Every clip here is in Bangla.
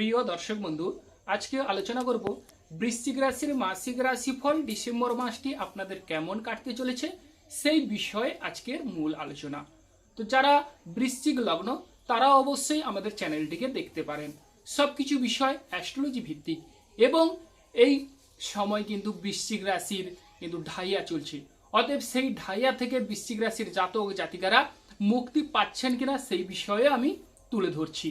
প্রিয় দর্শক বন্ধু, আজকে আলোচনা করব বৃশ্চিক রাশির মাসিক রাশিফল ডিসেম্বর মাসটি আপনাদের কেমন কাটতে চলেছে সেই বিষয়ে আজকের মূল আলোচনা। তো যারা বৃশ্চিক লগ্ন, তারা অবশ্যই আমাদের চ্যানেলটিকে দেখতে পারেন। সবকিছু বিষয় অ্যাস্ট্রোলজি ভিত্তিক এবং এই সময় কিন্তু বৃশ্চিক রাশির কিন্তু ঢাইয়া চলছে। অতএব সেই ঢাইয়া থেকে বৃশ্চিক রাশির জাতক জাতিকারা মুক্তি পাচ্ছেন কিনা সেই বিষয়ে আমি তুলে ধরছি।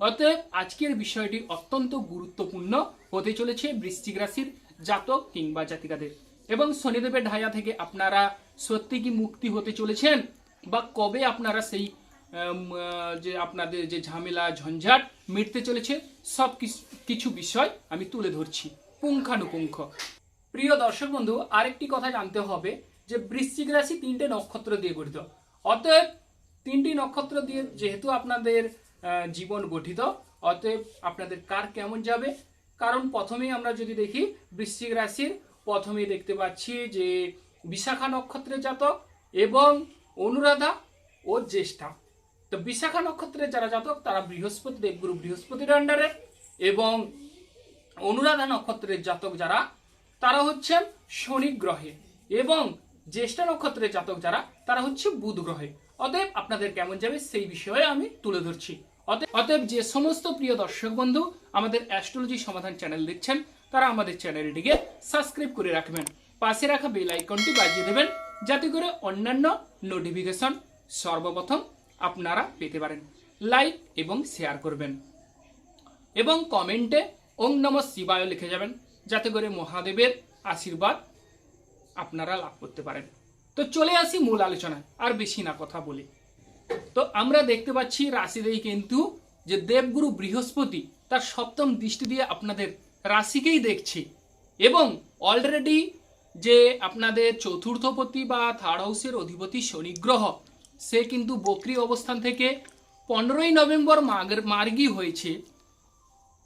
অতএব আজকের বিষয়টি অত্যন্ত গুরুত্বপূর্ণ হতে চলেছে বৃশ্চিক রাশির জাতক কিংবা জাতিকাদের। এবং শনিদেবের ঢাইয়া থেকে আপনারা সত্যি কি মুক্তি হতে চলেছেন? বা কবে আপনারা সেই যে আপনাদের যে ঝামেলা, ঝঞ্ঝাট মিটতে চলেছে, সব কিছু বিষয় আমি তুলে ধরছি পুঙ্খানুপুঙ্খ। প্রিয় দর্শক বন্ধু, আরেকটি কথা জানতে হবে যে বৃশ্চিক রাশি তিনটে নক্ষত্র দিয়ে গঠিত। অতএব তিনটি নক্ষত্র দিয়ে যেহেতু আপনাদের জীবন গঠিত। অতএব আপনাদের কার কেমন যাবে? কারণ প্রথমেই আমরা যদি দেখি বৃশ্চিক রাশির, প্রথমেই দেখতে পাচ্ছি যে বিশাখা নক্ষত্রের জাতক এবং অনুরাধা ও জ্যেষ্ঠা। তো বিশাখা নক্ষত্রের যারা জাতক, তারা বৃহস্পতি, দেবগুরু বৃহস্পতির আন্ডারে এবং অনুরাধা নক্ষত্রের জাতক যারা, তারা হচ্ছেন শনি গ্রহে এবং জ্যেষ্ঠা নক্ষত্রের জাতক যারা, তারা হচ্ছে বুধ গ্রহে। অতএব আপনাদের কেমন যাবে সেই বিষয়ে আমি তুলে ধরছি। অতএব যে সমস্ত প্রিয় দর্শক বন্ধু আমাদের অ্যাস্ট্রোলজি সমাধান চ্যানেল দেখছেন, তারা আমাদের চ্যানেলটিকে সাবস্ক্রাইব করে রাখবেন। পাশে রাখা বেল আইকনটি বাজিয়ে দেবেন, যাতে করে অন্যান্য নোটিফিকেশন সর্বপ্রথম আপনারা পেতে পারেন। লাইক এবং শেয়ার করবেন। এবং কমেন্টে ওং নম শিবায় লিখে যাবেন, যাতে করে মহাদেবের আশীর্বাদ আপনারা লাভ করতে পারেন। তো চলে আসি মূল আলোচনায়, আর বেশি না কথা বলি। তো আমরা দেখতে পাচ্ছি রাশিতেই কিন্তু যে দেবগুরু বৃহস্পতি তার সপ্তম দৃষ্টি দিয়ে আপনাদের রাশিকেই দেখছে। এবং অলরেডি যে আপনাদের চতুর্থপতি বা থার্ড হাউসের অধিপতি শনি গ্রহ সে কিন্তু বক্রি অবস্থান থেকে পনেরোই নভেম্বর মার্গ- হয়েছে।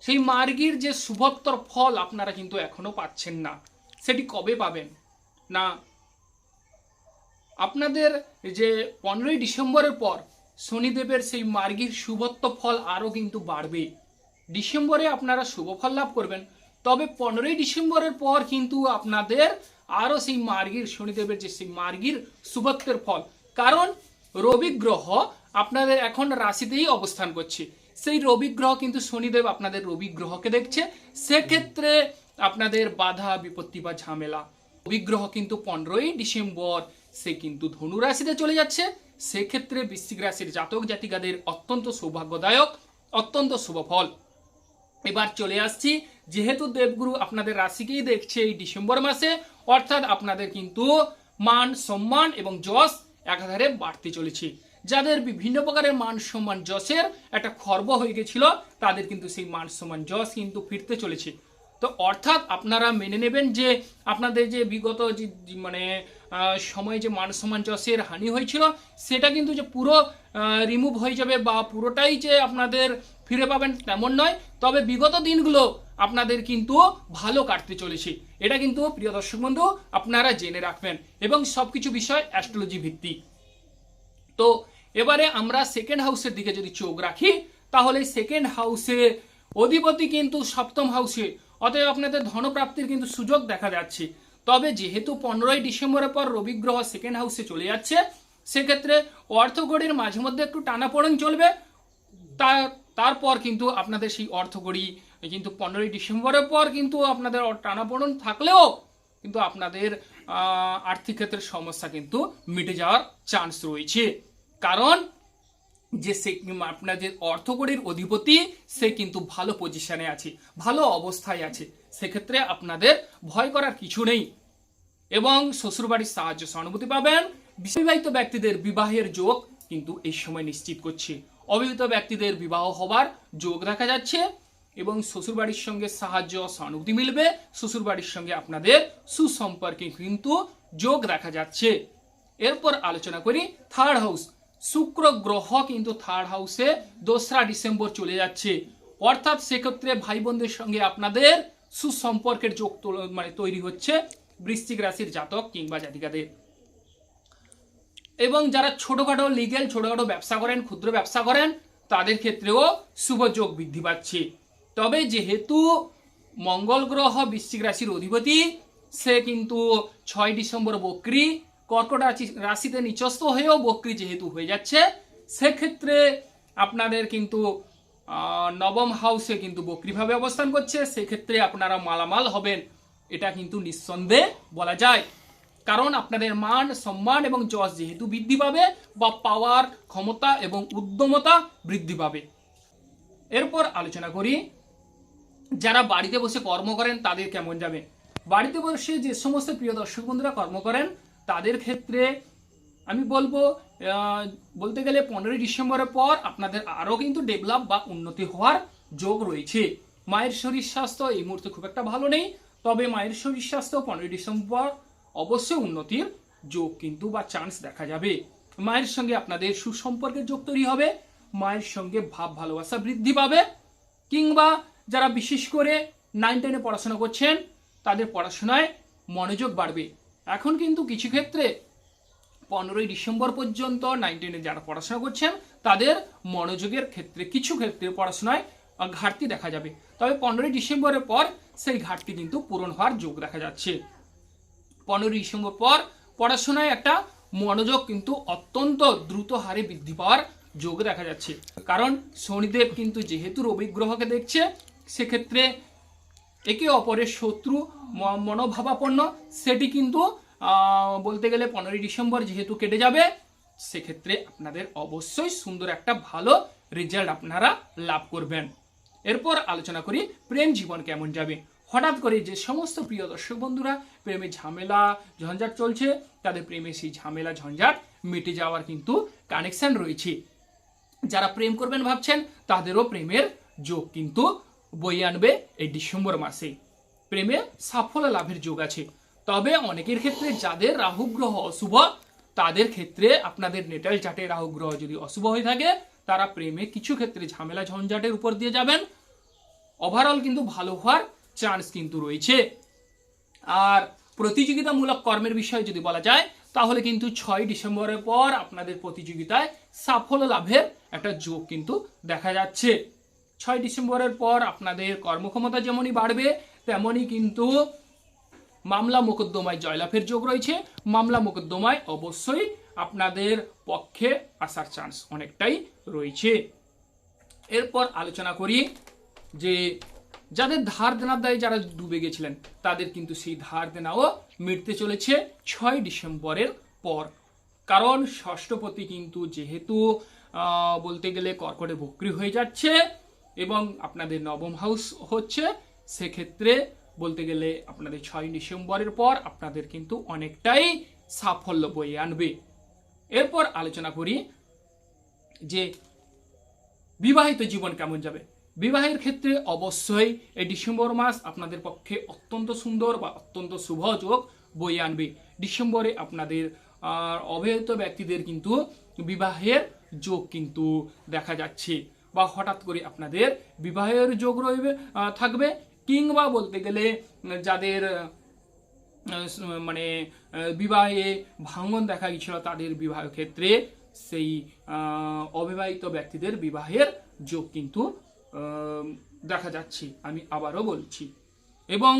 সেই মার্গীর যে শুভত্তর ফল আপনারা কিন্তু এখনও পাচ্ছেন না। সেটি কবে পাবেন? না আপনাদের যে পনেরোই ডিসেম্বরের পর শনিদেবের সেই মার্গীর শুভত্ব ফল আরও কিন্তু বাড়বে। ডিসেম্বরে আপনারা শুভ ফল লাভ করবেন, তবে পনেরোই ডিসেম্বরের পর কিন্তু আপনাদের আরও সেই মার্গীর, শনিদেবের যে সেই মার্গীর শুভত্বের ফল। কারণ রবি গ্রহ আপনাদের এখন রাশিতেই অবস্থান করছে। সেই রবি গ্রহ কিন্তু শনিদেব আপনাদের রবি গ্রহকে দেখছে। সেক্ষেত্রে আপনাদের বাধা, বিপত্তি বা ঝামেলা। বিগ্রহ কিন্তু পনেরোই ডিসেম্বর সে কিন্তু ধনু রাশিতে চলে যাচ্ছে। সেক্ষেত্রে বৃশ্চিক রাশির জাতক জাতিকাদের অত্যন্ত সৌভাগ্যদায়ক, অত্যন্ত শুভ ফল। এবার চলে আসছি, যেহেতু দেবগুরু আপনাদের রাশিকেই দেখছে এই ডিসেম্বর মাসে, অর্থাৎ আপনাদের কিন্তু মান সম্মান এবং যশ একাধারে বাড়তে চলেছে। যাদের বিভিন্ন প্রকারের মান সম্মান যশের একটা খর্ব হয়ে গেছিল, তাদের কিন্তু সেই মান সম্মান যশ কিন্তু ফিরতে চলেছে। তো অর্থাৎ আপনারা মেনে নেবেন যে আপনাদের যে বিগত মানে সময়ে যে মান সম্মান যশের হানি হয়েছিল, সেটা কিন্তু যে পুরো রিমুভ হয়ে যাবে বা পুরোটাই যে আপনাদের ফিরে পাবেন তেমন নয়। তবে বিগত দিনগুলো আপনাদের কিন্তু ভালো কাটতে চলেছে। এটা কিন্তু প্রিয় দর্শক বন্ধু, আপনারা জেনে রাখবেন। এবং সবকিছু বিষয় অ্যাস্ট্রোলজি ভিত্তিক। তো এবারে আমরা সেকেন্ড হাউসের দিকে যদি চোখ রাখি, তাহলে সেকেন্ড হাউসে অধিপতি কিন্তু সপ্তম হাউসে অতএব আপনাদের ধনপ্রাপ্তির কিন্তু সুযোগ দেখা যাচ্ছে। তবে যেহেতু পনেরোই ডিসেম্বরের পর রবি গ্রহ সেকেন্ড হাউসে চলে যাচ্ছে, সেক্ষেত্রে অর্থগড়ির মাঝে মধ্যে একটু টানাপোড়েন চলবে। তা তারপর কিন্তু আপনাদের সেই অর্থকড়ি কিন্তু পনেরোই ডিসেম্বরের পর কিন্তু আপনাদের টানাপোড়ন থাকলেও কিন্তু আপনাদের আর্থিক ক্ষেত্রে সমস্যা কিন্তু মিটে যাওয়ার চান্স রয়েছে। কারণ যে সে আপনার আপনাদের অর্থকড়ির অধিপতি, সে কিন্তু ভালো পজিশনে আছে, ভালো অবস্থায় আছে। সেক্ষেত্রে আপনাদের ভয় করার কিছু নেই। এবং শ্বশুরবাড়ির সাহায্য সহানুভূতি পাবেন। বিবাহিত ব্যক্তিদের বিবাহের যোগ কিন্তু এই সময় নিশ্চিত করছে। অবিবাহিত ব্যক্তিদের বিবাহ হবার যোগ দেখা যাচ্ছে এবং শ্বশুরবাড়ির সঙ্গে সাহায্য সহানুভূতি মিলবে। শ্বশুরবাড়ির সঙ্গে আপনাদের সুসম্পর্কে কিন্তু যোগ দেখা যাচ্ছে। এরপর আলোচনা করি থার্ড হাউস শুক্র গ্রহ কিন্তু থার্ড হাউসে দোসরা ডিসেম্বর চলে যাচ্ছে। অর্থাৎ সেক্ষেত্রে ভাই বোনদের সঙ্গে আপনাদের সুসম্পর্কের যোগ মানে তৈরি হচ্ছে বৃশ্চিক রাশির জাতক কিংবা জাতিকাদের। এবং যারা ছোটখাটো লিগেল ছোটখাটো ব্যবসা করেন, ক্ষুদ্র ব্যবসা করেন, তাদের ক্ষেত্রেও শুভ যোগ বৃদ্ধি পাচ্ছে। তবে যেহেতু মঙ্গল গ্রহ বৃশ্চিক রাশির অধিপতি, সে কিন্তু ছয় ডিসেম্বর বক্রি কর্কট রাশি- রাশিতে নিচস্থ হয়েও বক্রি যেহেতু হয়ে যাচ্ছে, সেক্ষেত্রে আপনাদের কিন্তু নবম হাউসে কিন্তু বক্রিভাবে অবস্থান করছে, সেক্ষেত্রে আপনারা মালামাল হবেন, এটা কিন্তু নিঃসন্দেহে বলা যায়। কারণ আপনাদের মান, সম্মান এবং যশ যেহেতু বৃদ্ধি পাবে বা পাওয়ার ক্ষমতা এবং উদ্যমতা বৃদ্ধি পাবে। এরপর আলোচনা করি, যারা বাড়িতে বসে কর্ম করেন তাদের কেমন যাবে? বাড়িতে বসে যে সমস্ত প্রিয় দর্শক বন্ধুরা কর্ম করেন তাদের ক্ষেত্রে আমি বলব বলতে গেলে পনেরোই ডিসেম্বরের পর আপনাদের আরও কিন্তু ডেভেলপ বা উন্নতি হওয়ার যোগ রয়েছে। মায়ের শরীর স্বাস্থ্য এই মুহূর্তে খুব একটা ভালো নেই, তবে মায়ের শরীর স্বাস্থ্য পনেরোই ডিসেম্বর অবশ্যই উন্নতির যোগ কিন্তু বা চান্স দেখা যাবে। মায়ের সঙ্গে আপনাদের সুসম্পর্কের যোগ তৈরি হবে, মায়ের সঙ্গে ভাব ভালোবাসা বৃদ্ধি পাবে, কিংবা যারা বিশেষ করে নাইন টেনে পড়াশোনা করছেন, তাদের পড়াশোনায় মনোযোগ বাড়বে। এখন কিন্তু কিছু ক্ষেত্রে পনেরোই ডিসেম্বর পর্যন্ত নাইন টেনে যারা পড়াশোনা করছেন, তাদের মনোযোগের ক্ষেত্রে কিছু ক্ষেত্রে পড়াশোনায় ঘাটতি দেখা যাবে। তবে পনেরোই ডিসেম্বরের পর সেই ঘাটতি কিন্তু পূরণ হওয়ার যোগ দেখা যাচ্ছে। পনেরোই ডিসেম্বর পর পড়াশোনায় একটা মনোযোগ কিন্তু অত্যন্ত দ্রুত হারে বৃদ্ধি পাওয়ার যোগ দেখা যাচ্ছে। কারণ শনিদেব কিন্তু যেহেতু রবি গ্রহকে দেখছে, সেক্ষেত্রে একে অপরের শত্রু মনোভাবাপন্ন। সেটি কিন্তু বলতে গেলে পনেরোই ডিসেম্বর যেহেতু কেটে যাবে, সেক্ষেত্রে আপনাদের অবশ্যই সুন্দর একটা ভালো রেজাল্ট আপনারা লাভ করবেন। এরপর আলোচনা করি প্রেম জীবন কেমন যাবে। হঠাৎ করে যে সমস্ত প্রিয় দর্শক বন্ধুরা, প্রেমে ঝামেলা, ঝঞ্ঝাট চলছে, তাদের প্রেমে সেই ঝামেলা, ঝঞ্ঝাট মিটে যাওয়ার কিন্তু কানেকশন রয়েছে। যারা প্রেম করবেন ভাবছেন, তাদেরও প্রেমের যোগ কিন্তু বই আনবে এই ডিসেম্বর মাসে। প্রেমে সাফল্য লাভের যোগ আছে। তবে অনেকের ক্ষেত্রে যাদের রাহু গ্রহ অশুভ, তাদের ক্ষেত্রে আপনাদের নেটাল চাটে রাহু গ্রহ যদি অশুভ হয়ে থাকে, তারা প্রেমে কিছু ক্ষেত্রে ঝামেলা ঝঞ্ঝাটের উপর দিয়ে যাবেন। ওভারঅল কিন্তু ভালো হওয়ার চান্স কিন্তু রয়েছে। আর প্রতিযোগিতামূলক কর্মের বিষয়ে যদি বলা যায়, তাহলে কিন্তু ছয় ডিসেম্বরের পর আপনাদের প্রতিযোগিতায় সাফল্য লাভের একটা যোগ কিন্তু দেখা যাচ্ছে। ছয় ডিসেম্বরের পর আপনাদের কর্মক্ষমতা যেমনই বাড়বে, তেমনই কিন্তু মামলা মোকদ্দমায় জয়লাভের যোগ রয়েছে। মামলা মোকদ্দমায় অবশ্যই আপনাদের পক্ষে আসার চান্স অনেকটাই রয়েছে। এরপর আলোচনা করি যে, যাদের ধার দেনার দায়ে যারা ডুবে গেছিলেন, তাদের কিন্তু সেই ধার দেনাও মিটতে চলেছে ছয় ডিসেম্বরের পর। কারণ ষষ্ঠপতি কিন্তু যেহেতু বলতে গেলে কর্কটে বক্রি হয়ে যাচ্ছে। এবং আপনাদের নবম হাউস হচ্ছে সেক্ষেত্রে বলতে গেলে আপনাদের ছয় ডিসেম্বরের পর আপনাদের কিন্তু অনেকটাই সাফল্য বয়ে আনবে। এরপর আলোচনা করি যে বিবাহিত জীবন কেমন যাবে। বিবাহের ক্ষেত্রে অবশ্যই এই ডিসেম্বর মাস আপনাদের পক্ষে অত্যন্ত সুন্দর বা অত্যন্ত শুভ যোগ বয়ে আনবে। ডিসেম্বরে আপনাদের আহ, ব্যক্তিদের কিন্তু বিবাহের যোগ কিন্তু দেখা যাচ্ছে। বা হঠাৎ করে আপনাদের বিবাহের যোগ রইবে থাকবে। কিংবা বলতে গেলে, যাদের মানে বিবাহে ভাঙন দেখা গিয়েছিল তাদের বিবাহ ক্ষেত্রে সেই অবিবাহিত ব্যক্তিদের বিবাহের যোগ কিন্তু দেখা যাচ্ছে। আমি আবারও বলছি। এবং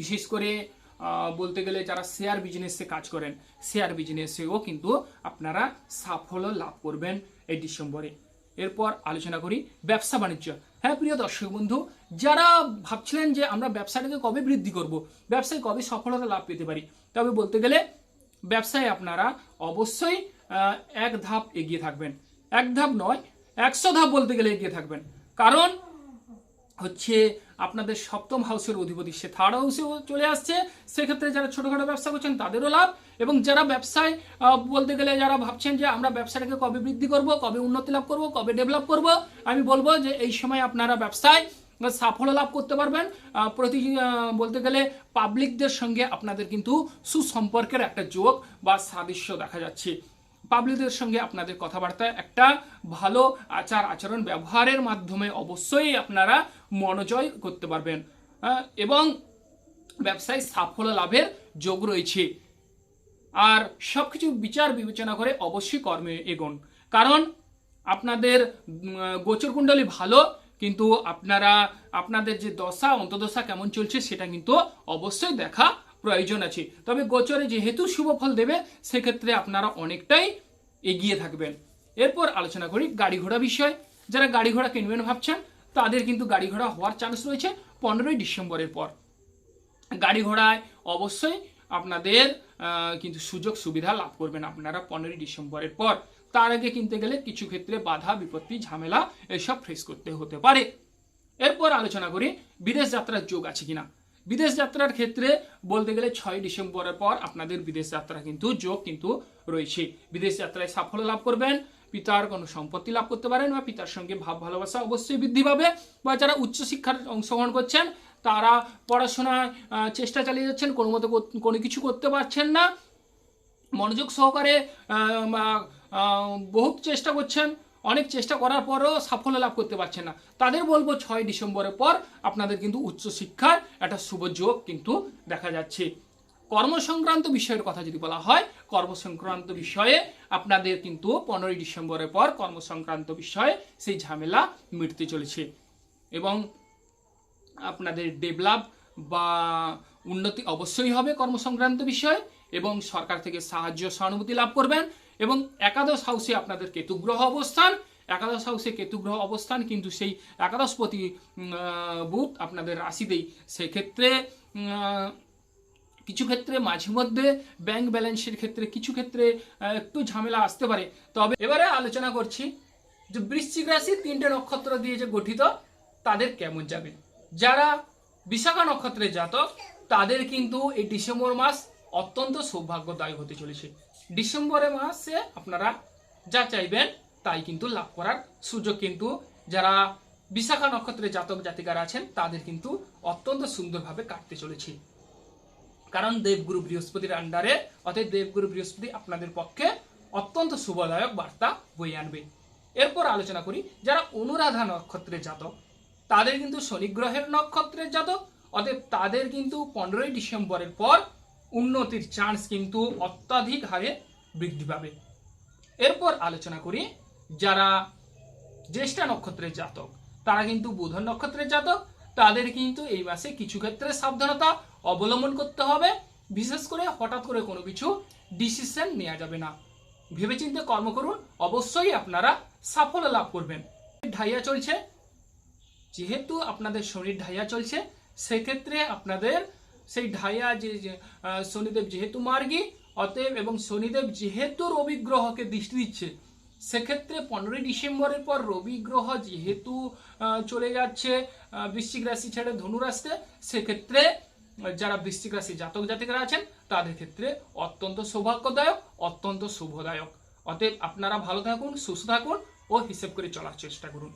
বিশেষ করে বলতে গেলে যারা শেয়ার বিজনেসে কাজ করেন শেয়ার বিজনেসেও কিন্তু আপনারা সাফল্য লাভ করবেন এই ডিসেম্বরে। এরপর আলোচনা করি ব্যবসা বাণিজ্য। হ্যাঁ প্রিয় দর্শক বন্ধু, যারা ভাবছিলেন যে আমরা ব্যবসাটাকে কবে বৃদ্ধি করব, ব্যবসায় কবে সফলতা লাভ পেতে পারি, তবে বলতে গেলে ব্যবসায় আপনারা অবশ্যই এক ধাপ এগিয়ে থাকবেন। এক ধাপ নয়, একশো ধাপ বলতে গেলে এগিয়ে থাকবেন। কারণ হচ্ছে আপনাদের সপ্তম হাউসের অধিপতি। সে থার্ড হাউসেও চলে আসছে। সেক্ষেত্রে যারা ছোটখাটো ব্যবসা করছেন, তাদেরও লাভ। এবং যারা ব্যবসায় বলতে গেলে যারা ভাবছেন যে আমরা ব্যবসাটাকে কবে বৃদ্ধি করব, কবে উন্নতি লাভ করব, কবে ডেভেলপ করব, আমি বলব যে এই সময় আপনারা ব্যবসায় সাফল্য লাভ করতে পারবেন। প্রতি বলতে গেলে পাবলিকদের সঙ্গে আপনাদের কিন্তু সুসম্পর্কের একটা যোগ বা সাদৃশ্য দেখা যাচ্ছে। পাবলিকদের সঙ্গে আপনাদের কথাবার্তা একটা ভালো আচার আচরণ ব্যবহারের মাধ্যমে অবশ্যই আপনারা মনোজয় করতে পারবেন। এবং ব্যবসায় সাফল্য লাভের যোগ রয়েছে। আর সবকিছু বিচার বিবেচনা করে অবশ্যই কর্মে এগোন। কারণ আপনাদের গোচর কুণ্ডলী ভালো, কিন্তু আপনারা, আপনাদের যে দশা অন্তদশা কেমন চলছে সেটা কিন্তু অবশ্যই দেখা প্রয়োজন আছে। তবে গোচরে যেহেতু শুভ ফল দেবে, সেক্ষেত্রে আপনারা অনেকটাই এগিয়ে থাকবেন। এরপর আলোচনা করি গাড়ি ঘোড়া বিষয়। যারা গাড়ি ঘোড়া কিনবেন ভাবছেন, তাদের কিন্তু গাড়ি ঘোড়া হওয়ার চান্স রয়েছে পনেরোই ডিসেম্বরের পর। গাড়ি ঘোড়ায় অবশ্যই আপনাদের কিন্তু সুযোগ সুবিধা লাভ করবেন আপনারা পনেরোই ডিসেম্বরের পর। তার আগে কিনতে গেলে কিছু ক্ষেত্রে বাধা, বিপত্তি, ঝামেলা এসব ফেস করতে হতে পারে। এরপর আলোচনা করি বিদেশ যাত্রার যোগ আছে কিনা। বিদেশ যাত্রার ক্ষেত্রে বলতে গেলে ছয় ডিসেম্বরের পর আপনাদের বিদেশ যাত্রা কিন্তু যোগ কিন্তু রয়েছে। বিদেশ যাত্রায় সাফল্য লাভ করবেন, পিতার কোনো সম্পত্তি লাভ করতে পারেন বা পিতার সঙ্গে ভাব ভালোবাসা অবশ্যই বৃদ্ধি পাবে বা যারা উচ্চশিক্ষার অংশগ্রহণ করছেন, তারা পড়াশোনায় চেষ্টা চালিয়ে যাচ্ছেন, কোনো মতো কোনো কিছু করতে পারছেন না। মনোযোগ সহকারে বহুত চেষ্টা করছেন অনেক চেষ্টা করার পরও সাফল্য লাভ করতে পারছে না। তাদের বলব ছয় ডিসেম্বরের পর আপনাদের কিন্তু উচ্চশিক্ষার একটা শুভ যোগ কিন্তু দেখা যাচ্ছে। কর্মসংক্রান্ত বিষয়ের কথা যদি বলা হয়, কর্মসংক্রান্ত বিষয়ে আপনাদের কিন্তু পনেরোই ডিসেম্বরের পর কর্মসংক্রান্ত বিষয়ে সেই ঝামেলা মিটতে চলেছে। এবং আপনাদের ডেভেলপ বা উন্নতি অবশ্যই হবে কর্মসংক্রান্ত বিষয় এবং সরকার থেকে সাহায্য, সহানুভূতি লাভ করবেন। এবং একাদশ হাউসে আপনাদের কেতুগ্রহ অবস্থান। একাদশ হাউসে কেতুগ্রহ অবস্থান, কিন্তু সেই একাদশপতি বুধ আপনাদের রাশিতেই সেক্ষেত্রে কিছু ক্ষেত্রে মাঝে মধ্যে ব্যাংক ব্যালেন্সের ক্ষেত্রে কিছু ক্ষেত্রে একটু ঝামেলা আসতে পারে। তবে এবারে আলোচনা করছি যে বৃশ্চিক রাশি তিনটে নক্ষত্র দিয়ে যে গঠিত, তাদের কেমন যাবে? যারা বিশাখা নক্ষত্রের জাতক, তাদের কিন্তু এই ডিসেম্বর মাস অত্যন্ত সৌভাগ্যদায়ী হতে চলেছে। ডিসেম্বরের মাসে আপনারা যা চাইবেন তাই কিন্তু লাভ করার সুযোগ কিন্তু যারা বিশাখা নক্ষত্রের জাতক জাতিকারা আছেন, তাদের কিন্তু অত্যন্ত সুন্দরভাবে কাটতে চলেছে। কারণ দেবগুরু বৃহস্পতির আন্ডারে অতএব দেবগুরু বৃহস্পতি আপনাদের পক্ষে অত্যন্ত শুভদায়ক বার্তা বয়ে আনবে। এরপর আলোচনা করি, যারা অনুরাধা নক্ষত্রের জাতক, তাদের কিন্তু শনি গ্রহের নক্ষত্রের জাতক, অতএব তাদের কিন্তু পনেরোই ডিসেম্বরের পর উন্নতির চান্স কিন্তু অত্যাধিক হারে বৃদ্ধি পাবে। এরপর আলোচনা করি যারা জ্যেষ্ঠা নক্ষত্রের জাতক, তারা কিন্তু বুধ নক্ষত্রের জাতক, তাদের কিন্তু এই মাসে কিছু ক্ষেত্রে সাবধানতা অবলম্বন করতে হবে। বিশেষ করে হঠাৎ করে কোনো কিছু ডিসিশন নেওয়া যাবে না। ভেবেচিন্তে কর্ম করুন, অবশ্যই আপনারা সাফল্য লাভ করবেন। ঢাইয়া চলছে, যেহেতু আপনাদের শনির ঢাইয়া চলছে, সেক্ষেত্রে আপনাদের সেই ঢাইয়া যে শনিদেব যেহেতু মার্গী, অতএব এবং শনিদেব যেহেতু রবি গ্রহকে দৃষ্টি দিচ্ছে, সেক্ষেত্রে পনেরোই ডিসেম্বরের পর রবি গ্রহ যেহেতু চলে যাচ্ছে বৃশ্চিক রাশি ছেড়ে ধনু রাশিতে সেক্ষেত্রে যারা বৃশ্চিক রাশি জাতক জাতিকারা আছেন, তাদের ক্ষেত্রে অত্যন্ত সৌভাগ্যদায়ক, অত্যন্ত শুভদায়ক। অতএব আপনারা ভালো থাকুন, সুস্থ থাকুন ও হিসেব করে চলার চেষ্টা করুন।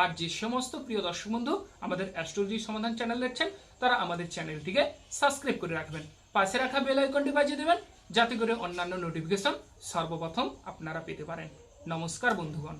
আর যে সমস্ত প্রিয় দর্শক বন্ধু আমাদের অ্যাস্ট্রোলজি সমাধান চ্যানেল দেখছেন, তারা আমাদের চ্যানেলটিকে সাবস্ক্রাইব করে রাখবেন। পাশে রাখা বেল আইকনটি বাজিয়ে দেবেন, যাতে করে অন্যান্য নোটিফিকেশন সর্বপ্রথম আপনারা পেতে পারেন। নমস্কার বন্ধুগণ।